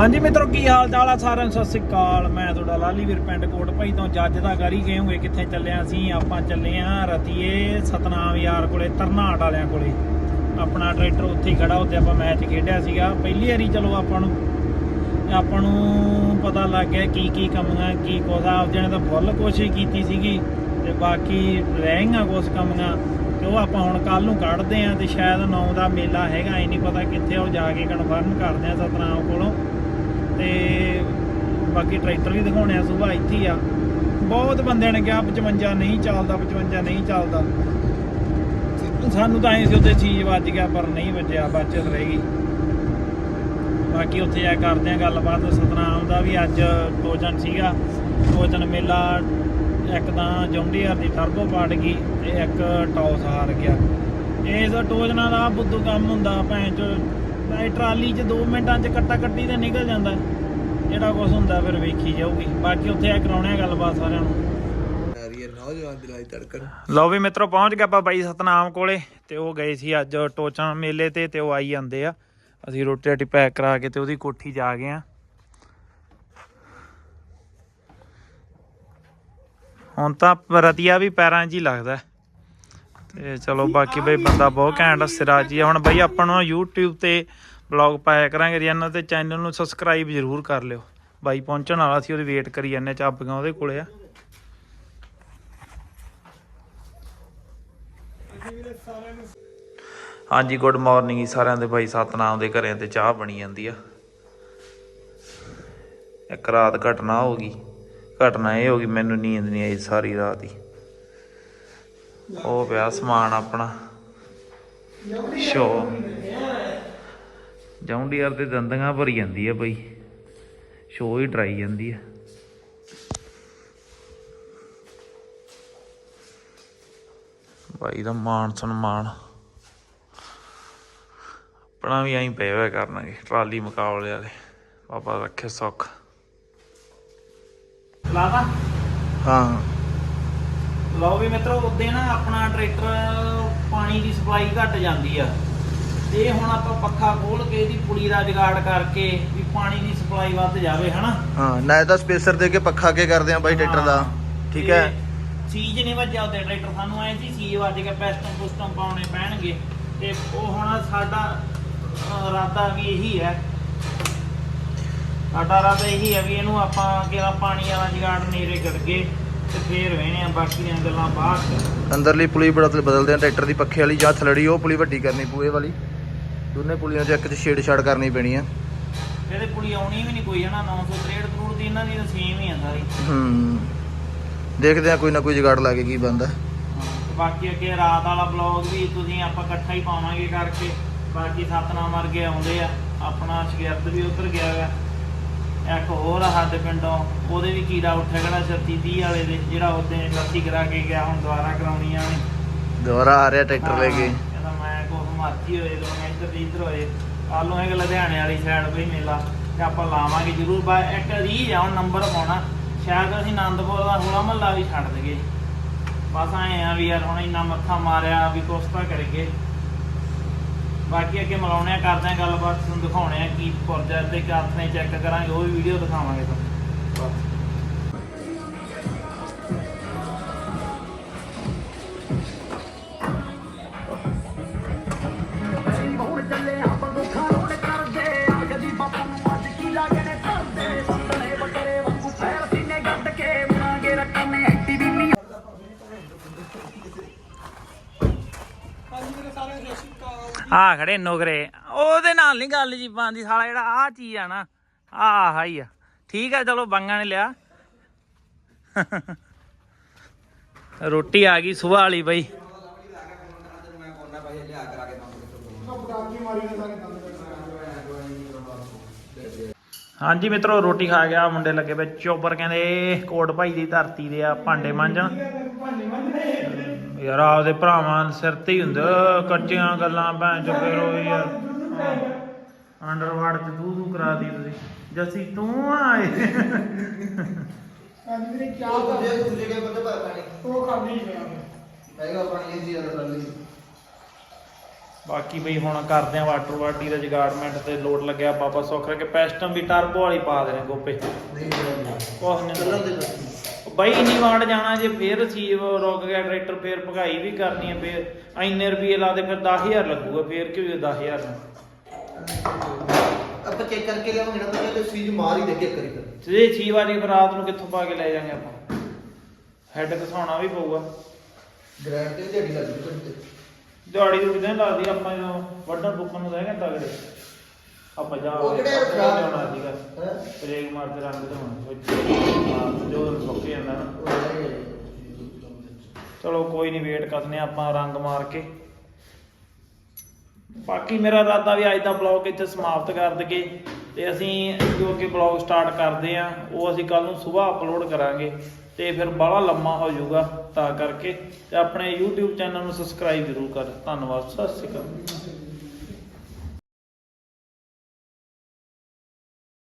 ਹਾਂਜੀ ਮਿੱਤਰੋ, ਕੀ ਹਾਲ ਚਾਲ ਆ ਸਾਰਿਆਂ ਨੂੰ? ਸਤਿ ਸ੍ਰੀ ਅਕਾਲ। ਮੈਂ ਤੁਹਾਡਾ ਲਾਲੀਵੀਰ ਪਿੰਡ ਕੋਟ ਭਾਈ ਤੋਂ ਜੱਜ ਦਾ ਕਰੀ ਗਏ ਹੋਏ ਕਿੱਥੇ ਚੱਲਿਆ ਸੀ ਆਪਾਂ ਚੱਲੇ ਆਂ ਰਤੀਏ ਸਤਨਾਮ ਯਾਰ ਕੋਲੇ, ਤਰਨਾਟ ਵਾਲਿਆਂ ਕੋਲੇ। ਆਪਣਾ ਟਰੈਕਟਰ ਉੱਥੇ ਹੀ ਖੜਾ ਉੱਤੇ ਆਪਾਂ ਮੈਚ ਖੇਡਿਆ ਸੀਗਾ। ਪਹਿਲੀ ਵਾਰੀ ਚਲੋ ਆਪਾਂ ਨੂੰ ਆਪਾਂ ਨੂੰ ਪਤਾ ਲੱਗ ਗਿਆ ਕੀ ਕੀ ਕਮੀਆਂ ਕੀ ਕੁਛ ਆ। ਜਿਹਨੇ ਤਾਂ ਫੁੱਲ ਕੋਸ਼ਿਸ਼ ਕੀਤੀ ਸੀਗੀ ਤੇ ਬਾਕੀ ਰਹਿ ਗਈਆਂ ਕੁਛ ਕਮੀਆਂ ਤੇ ਉਹ ਆਪਾਂ ਹੁਣ ਕੱਲ ਨੂੰ ਕੱਢਦੇ ਆਂ ਤੇ ਸ਼ਾਇਦ 9 ਦਾ ਮੇਲਾ ਹੈਗਾ, ਐ ਨਹੀਂ ਪਤਾ ਕਿੱਥੇ ਉਹ ਜਾ ਕੇ ਕਨਫਰਮ ਕਰਦੇ ਆ ਸਤਨਾਮ ਕੋਲੋਂ। ਤੇ ਬਾਕੀ ਟਰੈਕਟਰ ਵੀ ਦਿਖਾਉਣੇ ਆ ਸੁਭਾ ਇੱਥੇ ਹੀ ਆ। ਬਹੁਤ ਬੰਦਿਆਂ ਨੇ ਕਿਹਾ 55 ਨਹੀਂ ਚੱਲਦਾ 55 ਨਹੀਂ ਚੱਲਦਾ। ਸਾਨੂੰ ਤਾਂ ਐਂ ਸੀ ਉੱਤੇ ਚੀਜ਼ ਵੱਜ ਗਿਆ, ਪਰ ਨਹੀਂ ਵੱਜਿਆ, ਬਚਤ ਰਹਿ ਗਈ। ਬਾਕੀ ਉੱਥੇ ਜਾ ਕਰਦੇ ਆ ਗੱਲਬਾਤ, ਸਤਨਾਮ ਦਾ ਵੀ ਅੱਜ ਟੋਜਨ ਸੀਗਾ। ਭੋਜਨ ਮੇਲਾ ਇੱਕ ਤਾਂ ਜੌਂਡੀਅਰ ਦੀ ਟਰਬੋ ਪਾੜ ਗਈ ਤੇ ਇੱਕ ਟੌਸ ਹਾਰ ਗਿਆ। ਇਸ ਟੋਜਨਾਂ ਦਾ ਬੁੱਧੂ ਕੰਮ ਹੁੰਦਾ, ਭੈਣ ਚੋ ਇਹ ਟਰਾਲੀ 'ਚ 2 ਮਿੰਟਾਂ 'ਚ ਕੱਟਾ ਕੱਟੀ ਤੇ ਨਿਕਲ ਜਾਂਦਾ ਜਿਹੜਾ ਕੁਝ ਹੁੰਦਾ ਫਿਰ ਵੇਖੀ ਜਾਊਗੀ। ਬਾਕੀ ਉੱਥੇ ਆ ਕਰਾਉਣੇ ਆ ਗੱਲਬਾਤ ਸਾਰਿਆਂ ਨੂੰ। ਲਓ ਵੀ ਮਿੱਤਰੋ ਪਹੁੰਚ ਗਏ ਆਪਾਂ ਬਾਈ ਸਤਨਾਮ ਕੋਲੇ ਤੇ ਉਹ ਗਏ ਸੀ ਅੱਜ ਟੋਚਾਂ ਮੇਲੇ ਤੇ ਤੇ ਉਹ ਆਈ ਜਾਂਦੇ ਆ। ਅਸੀਂ ਰੋਟੀ ਰਾਟੀ ਪੈਕ ਕਰਾ ਕੇ ਤੇ ਉਹਦੀ ਕੋਠੀ ਜਾ ਗਏ ਆ। ਹੁਣ ਤਾਂ ਰਤੀਆ ਵੀ ਪੈਰਾਂ 'ਚ ਹੀ ਲੱਗਦਾ। ਤੇ ਚਲੋ ਬਾਕੀ ਬਈ ਬੰਦਾ ਬਹੁਤ ਘੈਂਟ ਆ, ਸਿਰਾ ਜੀ ਆ। ਹੁਣ ਬਈ ਆਪਾਂ ਨੂੰ YouTube ਤੇ ਬਲੌਗ ਪਾਇਆ ਕਰਾਂਗੇ ਰੇਨਾ ਤੇ ਚੈਨਲ ਨੂੰ ਸਬਸਕ੍ਰਾਈਬ ਜ਼ਰੂਰ ਕਰ ਲਿਓ। ਬਾਈ ਪਹੁੰਚਣ ਵਾਲਾ ਸੀ ਉਹਦੀ ਵੇਟ ਕਰੀ ਜਾਂਦੇ ਚਾਬੀਆਂ ਉਹਦੇ ਕੋਲੇ ਆ। ਹਾਂਜੀ ਗੁੱਡ ਮਾਰਨਿੰਗ ਜੀ ਸਾਰਿਆਂ ਦੇ। ਬਾਈ ਸਤਨਾਮ ਦੇ ਘਰੇ ਤੇ ਚਾਹ ਬਣੀ ਜਾਂਦੀ ਆ। ਇੱਕ ਰਾਤ ਘਟਨਾ ਹੋ ਗਈ। ਘਟਨਾ ਇਹ ਹੋ ਗਈ ਮੈਨੂੰ ਨੀਂਦ ਨਹੀਂ ਆਈ ਸਾਰੀ ਰਾਤ ਹੀ। ਉਹ ਪਿਆ ਸਮਾਨ ਆਪਣਾ। ਸ਼ੋ। ਜੌਂਡੀਅਰ ਦੇ ਦੰਦੀਆਂ ਭਰੀ ਜਾਂਦੀ ਆ ਬਈ। ਸ਼ੋ ਹੀ ਡਰਾਈ ਜਾਂਦੀ ਆ। ਭਾਈ ਦਾ ਮਾਨ ਸਨਮਾਨ। ਆਪਣਾ ਵੀ ਐਂ ਪਏ ਹੋਇਆ ਕਰਨਗੇ ਟਰਾਲੀ ਮੁਕਾਬਲੇ ਵਾਲੇ। ਬਾਬਾ ਰੱਖੇ ਸੁੱਖ। ਲਾਵਾ ਹਾਂ। ਲਓ ਵੀ ਮਿੱਤਰੋ ਉੱਤੇ ਨਾ ਆਪਣਾ ਟਰੈਕਟਰ ਪਾਣੀ ਦੀ ਸਪਲਾਈ ਘਟ ਜਾਂਦੀ ਆ। ਤੇ ਹੁਣ ਆਪਾਂ ਪੱਖਾ ਖੋਲ ਕੇ ਇਹਦੀ ਪੁਲੀ ਦਾ ਜਗਾੜ ਕਰਕੇ ਵੀ ਪਾਣੀ ਦੀ ਸਪਲਾਈ ਵੱਧ ਜਾਵੇ ਹਨਾ? ਹਾਂ ਨਾ ਇਹਦਾ ਸਪੇਸਰ ਦੇ ਕੇ ਪੱਖਾ ਕੇ ਕਰਦੇ ਆ ਬਾਈ ਟਰੈਕਟਰ ਦਾ। ਠੀਕ ਹੈ। ਸੀਜ ਨਹੀਂ ਵੱਜਿਆ ਉੱਤੇ ਟਰੈਕਟਰ ਸਾਨੂੰ ਐਂ ਸੀ ਸੀਜ ਵੱਜ ਕੇ ਪੈਸਟਮ ਪੁਸਟਮ ਪਾਉਣੇ ਪੈਣਗੇ। ਤੇ ਉਹ ਹੁਣ ਸਾਡਾ ਇਰਾਦਾ ਵੀ ਇਹੀ ਹੈ। ਸਾਡਾ ਇਰਾਦਾ ਇਹੀ ਹੈ ਵੀ ਇਹਨੂੰ ਆਪਾਂ ਕਿਹਾ ਪਾਣੀ ਵਾਲਾ ਜਗਾੜ ਨੇੜੇ ਗੱਗੇ ਤੇ ਫੇਰ ਵੇਣੇ ਆ ਬਾਕੀ ਦੀਆਂ ਗੱਲਾਂ ਬਾਅਦ ਚ। ਅੰਦਰਲੀ ਪੁਲੀ ਬੜਾ ਬਦਲਦੇ ਆ ਟਰੈਕਟਰ ਦੀ ਪੱਖੇ ਵਾਲੀ ਜਾਂ ਥਲੜੀ ਉਹ ਪੁਲੀ ਵੱਡੀ ਕਰਨੀ ਪੂਏ ਵਾਲੀ। ਦੋਨੇ ਪੁਲੀਆਂ 'ਚ ਇੱਕ 'ਚ ਛੇੜ ਛਾੜ ਕਰਨੀ ਪੈਣੀ ਆ। ਇਹਦੇ ਪੁਲੀ ਆਉਣੀ ਵੀ ਨਹੀਂ ਕੋਈ ਹਨਾ? 963 ਕਰੋੜ ਦੀ ਇਹਨਾਂ ਦੀ ਤਾਂ ਸੇਮ ਹੀ ਆ ਸਾਰੀ। ਹੂੰ। ਦੇਖਦੇ ਆ ਕੋਈ ਨਾ ਕੋਈ ਜਗਾੜ ਲਾ ਕੇ ਕੀ ਬੰਦਾ ਤੇ ਬਾਕੀ ਅੱਗੇ ਰਾਤ ਵਾਲਾ ਬਲੌਗ ਵੀ ਤੁਸੀਂ ਆਪਾਂ ਇਕੱਠਾ ਹੀ ਪਾਵਾਂਗੇ ਕਰਕੇ। ਬਾਕੀ ਸਤਨਾਮ ਵਰਗੇ ਆਉਂਦੇ ਆ ਆਪਣਾ ਸ਼ਗਿਰਦ ਵੀ ਉਧਰ ਗਿਆ ਵਾ। ਇੱਕ ਹੋਰ ਆ ਸਾਡੇ ਪਿੰਡੋਂ ਉਹਦੇ ਵੀ ਕੀੜਾ ਉੱਠਿਆ ਕਿਹੜਾ 36 30 ਵਾਲੇ ਦੇ ਜਿਹੜਾ ਉਹਦੇ ਲੱਤੀ ਕਰਾ ਕੇ ਗਿਆ ਹੁਣ ਦੁਬਾਰਾ ਕਰਾਉਣੀਆਂ ਨੇ। ਦੁਬਾਰਾ ਆ ਰਿਹਾ ਟਰੈਕਟਰ ਲੈ ਕੇ। ਕਹਿੰਦਾ ਮੈਂ ਹੋਏ ਮੈਂ ਇੱਧਰ ਦੀ ਇੱਧਰ ਹੋਏ ਕੱਲੋਂ ਇਹ ਲੁਧਿਆਣੇ ਵਾਲੀ ਸਾਈਡ ਵੀ ਮੇਲਾ ਤੇ ਆਪਾਂ ਲਾਵਾਂਗੇ ਜ਼ਰੂਰ ਬਾ ਇੱਕ ਰੀਜ ਆ ਹੁਣ ਨੰਬਰ ਪਾਉਣਾ। ਸ਼ਾਇਦ ਅਸੀਂ ਆਨੰਦਪੁਰ ਦਾ ਹੋਲਾ ਮਹੱਲਾ ਵੀ ਛੱਡ ਦਈਏ। ਬਸ ਆਏ ਆ ਵੀ ਯਾਰ ਹੁਣ ਇੰਨਾ ਮੱਥਾ ਮਾਰਿਆ ਵੀ ਕੁਛ ਤਾਂ ਕਰੀਏ। ਬਾਕੀ ਅੱਗੇ ਮਿਲਾਉਣੇ ਆ, ਕਰਦੇ ਆ ਗੱਲਬਾਤ, ਤੁਹਾਨੂੰ ਦਿਖਾਉਣੇ ਆ ਕੀ ਪੁਰਜਾ ਤੇ ਕਾਥਨੇ ਚੈੱਕ ਕਰਾਂਗੇ, ਉਹ ਵੀ ਵੀਡੀਓ ਦਿਖਾਵਾਂਗੇ ਤੁਹਾਨੂੰ। ਬਸ। ਆ ਖੜੇ ਨੋਗਰੇ। ਉਹਦੇ ਨਾਲ ਨਹੀਂ ਗੱਲ ਜੀ ਪਾਉਂਦੀ ਸਾਲਾ, ਜਿਹੜਾ ਆ ਚੀਜ਼ ਆ ਨਾ, ਆਹ ਹੀ ਆ। ਠੀਕ ਆ, ਚਲੋ ਬੰਗਾ ਨੇ ਲਿਆ। ਰੋਟੀ ਆ ਗਈ ਸੁਬਾਹ ਵਾਲੀ ਬਈ। ਹਾਂਜੀ ਮਿੱਤਰੋ, ਰੋਟੀ ਖਾ ਗਿਆ, ਮੁੰਡੇ ਲੱਗੇ ਵੇ ਚੋਬਰ ਕਹਿੰਦੇ ਕੋਟ ਭਾਈ ਦੀ ਧਰਤੀ ਦੇ ਆ ਭਾਂਡੇ ਮਾਂਜਣ। ਯਾਰ ਆਪਦੇ ਭਰਾਵਾਂ ਸਿਰ ਤੇ ਹੀ ਹੁੰਦੇ ਕੱਚੀਆਂ ਗੱਲਾਂ ਭੈਣ ਚੋ ਫੇਰ ਉਹ ਯਾਰ ਅੰਡਰਵਾਰਡ ਤੇ ਦੂ ਦੂ ਕਰਾ ਦੀ ਤੁਸੀਂ। ਜੱਸੀ ਤੂੰ ਆਏ ਹੈਗਾ ਪਾਣੀ ਇਹ ਜੀ ਦਾ ਬਾਕੀ ਬਈ ਹੁਣ ਕਰਦੇ ਆ ਵਾਟਰ ਬਾਡੀ ਦਾ ਜਗਾੜਮੈਂਟ ਤੇ ਲੋਡ ਲੱਗਿਆ ਬਾਬਾ ਸੁੱਖ ਕੇ ਪੈਸਟਮ ਵੀ ਟਰਬੋ ਵਾਲੀ ਪਾ ਦੇਣੇ ਗੋਪੇ। ਨਹੀਂ ਕੁਛ ਨੀ ਚੱਲਣ ਦੇ ਬਈ ਨਹੀਂ ਵਾਂਡ ਜਾਣਾ ਜੇ ਫੇਰ ਸੀਵ ਰੁਕ ਗਿਆ ਟਰੈਕਟਰ ਫੇਰ ਭਗਾਈ ਵੀ ਕਰਨੀ ਹੈ ਫੇਰ ਇੰਨੇ ਰੁਪਏ ਲਾ ਦੇ ਫਿਰ 10000 ਲੱਗੂਗਾ ਫੇਰ ਕਿਉਂ 10000 ਨੂੰ? ਆਪਾਂ ਚੈੱਕ ਕਰਕੇ ਲਿਆਵਾਂਗੇ ਨਾ ਤਾਂ ਤੇ ਸਵੀਜ ਮਾਰ ਹੀ ਦੇ ਕੇ ਕਰੀ ਕਰ ਤੇ ਜੇ 6 ਵਜੇ ਫਿਰ ਰਾਤ ਨੂੰ ਕਿੱਥੋਂ ਪਾ ਕੇ ਲੈ ਜਾਾਂਗੇ ਆਪਾਂ? ਹੈਡ ਘਸਾਉਣਾ ਵੀ ਪਊਗਾ। ਗ੍ਰੈਂਡ ਤੇ ਦਿਹਾੜੀ ਲੱਗ ਜੂ ਤੇ ਦਿਹਾੜੀ ਦੀ ਦਿਨ ਲੱਗਦੀ ਆਪਾਂ ਜਦੋਂ ਬੁੱਕਣ ਨੂੰ ਰਹਿ ਤਗੜੇ। ਆਪਾਂ ਜਾ ਉਹ ਕਿਹੜੇ ਖਰਾਬ? ਹੋਣਾ ਸੀਗਾ। ਹੈ? ਬ੍ਰੇਕ ਮਾਰ ਕੇ ਰੰਗ ਧੋਣਾ ਜੋ ਸੁੱਕ ਜਾਂਦਾ ਨਾ। ਚਲੋ ਕੋਈ ਨਹੀਂ ਵੇਟ ਕਰਨੇ ਆ ਆਪਾਂ ਰੰਗ ਮਾਰ ਕੇ। ਬਾਕੀ ਮੇਰਾ ਇਰਾਦਾ ਵੀ ਅੱਜ ਦਾ ਬਲੌਗ ਇੱਥੇ ਸਮਾਪਤ ਕਰ ਦਈਏ। ਤੇ ਅਸੀਂ ਜੋ ਕਿ ਬਲੌਗ ਸਟਾਰਟ ਕਰਦੇ ਆ ਉਹ ਅਸੀਂ ਕੱਲ ਨੂੰ ਸਵੇਰ ਅਪਲੋਡ ਕਰਾਂਗੇ। ਤੇ ਫਿਰ ਬਾਹਲਾ ਲੰਮਾ ਹੋ ਜਾਊਗਾ ਤਾਂ ਕਰਕੇ। ਤੇ ਆਪਣੇ YouTube ਚੈਨਲ ਨੂੰ ਸਬਸਕ੍ਰਾਈਬ ਜ਼ਰੂਰ ਕਰ। ਧੰਨਵਾਦ ਸਤਿ ਸ਼੍ਰੀ ਅਕਾਲ।